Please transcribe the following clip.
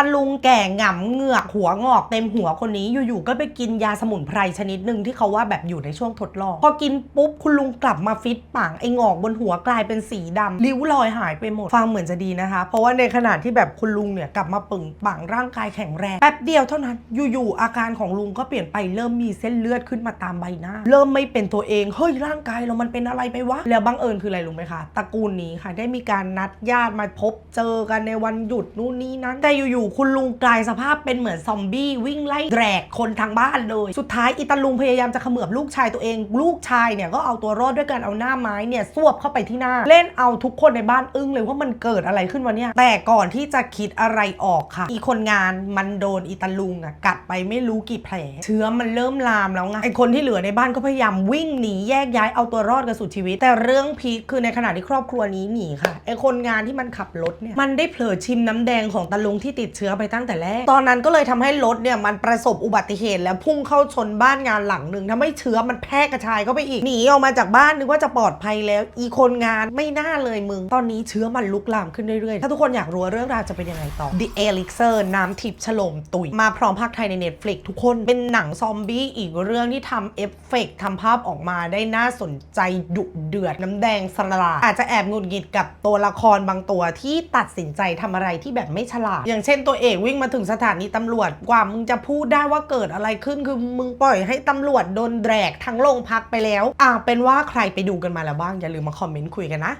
าลุงแก่หงำเหงือกหัวงอกเต็มหัวคนนี้อยู่ๆก็ไปกินยาสมุนไพรชนิดหนึ่งที่เขาว่าแบบอยู่ในช่วงทดลอง พอกินปุ๊บคุณลุงกลับมาฟิตปังไอ้งอกบนหัวกลายเป็นสีดำริ้วรอยหายไปหมด ฟังเหมือนจะดีนะคะ เพราะว่าในขณะที่แบบคุณลุงเนี่ยกลับมาปึงปังร่างกายแข็งแรงแป๊บเดียวเท่านั้นอยู่ๆอาการของลุงก็เปลี่ยนไปเริ่มมีเส้นเลือดขึ้นมาตามใบหน้า เริ่มไม่เป็นตัวเองเฮ้ยร่างกายเรามันเป็นอะไรไปวะแล้วบังเอิญคืออะไรรู้ไหมคะตระกูลนี้ค่ะได้มีการนัดญาติมาพบเจอกันในวันหยุดนู่นนี่นั้นแต่อยู่คุณลุงกลายสภาพเป็นเหมือนซอมบี้วิ่งไล่แดกคนทางบ้านเลย สุดท้ายอีตาลุงพยายามจะเขมือบลูกชายตัวเอง ลูกชายเนี่ยก็เอาตัวรอดด้วยการเอาหน้าไม้เนี่ยสวบเข้าไปที่หน้า เล่นเอาทุกคนในบ้านอึ้งเลยว่ามันเกิดอะไรขึ้นวะเนี่ยแต่ก่อนที่จะคิดอะไรออกค่ะ อีคนงานมันโดนอีตาลุงอะกัดไปไม่รู้กี่แผล เชื้อมันเริ่มลามแล้วไงไอคนที่เหลือในบ้านก็พยายามวิ่งหนีแยกย้ายเอาตัวรอดกันสุดชีวิต แต่เรื่องพีคคือในขณะที่ครอบครัวนี้หนีค่ะไอคนงานที่มันขับรถเนี่ยมันได้เผลอชิมน้ำแดงของตาลุงที่ติดเชื้อไปตั้งแต่แรก ตอนนั้นก็เลยทำให้รถเนี่ยมันประสบอุบัติเหตุแล้วพุ่งเข้าชนบ้านงานหลังหนึ่งทำให้เชื้อมันแพร่กระจายเข้าไปอีกหนีออกมาจากบ้านนึกว่าจะปลอดภัยแล้วอีคนงานไม่น่าเลยมึง ตอนนี้เชื้อมันลุกลามขึ้นเรื่อยๆ ถ้าทุกคนอยากรู้ว่าเรื่องราวจะเป็นยังไงต่อ The Elixir น้ำทิพย์ฉลมตุยมาพร้อมภาคไทยใน Netflix ทุกคนเป็นหนังซอมบี้อีกเรื่องที่ทำเอฟเฟกต์ทำภาพออกมาได้น่าสนใจดุเดือดน้ำแดงสลาดอาจจะแอบหงุดหงิดกับตัวละครบางตัวที่ตัดสินใจทำอะไรที่แบบไม่ฉลาด อย่างเช่นตัวเอกวิ่งมาถึงสถานีตำรวจกว่ามึงจะพูดได้ว่าเกิดอะไรขึ้นคือมึงปล่อยให้ตำรวจโดนแดกทั้งโรงพักไปแล้ว อ่าเป็นว่าใครไปดูกันมาแล้วบ้างอย่าลืมมาคอมเมนต์คุยกันนะ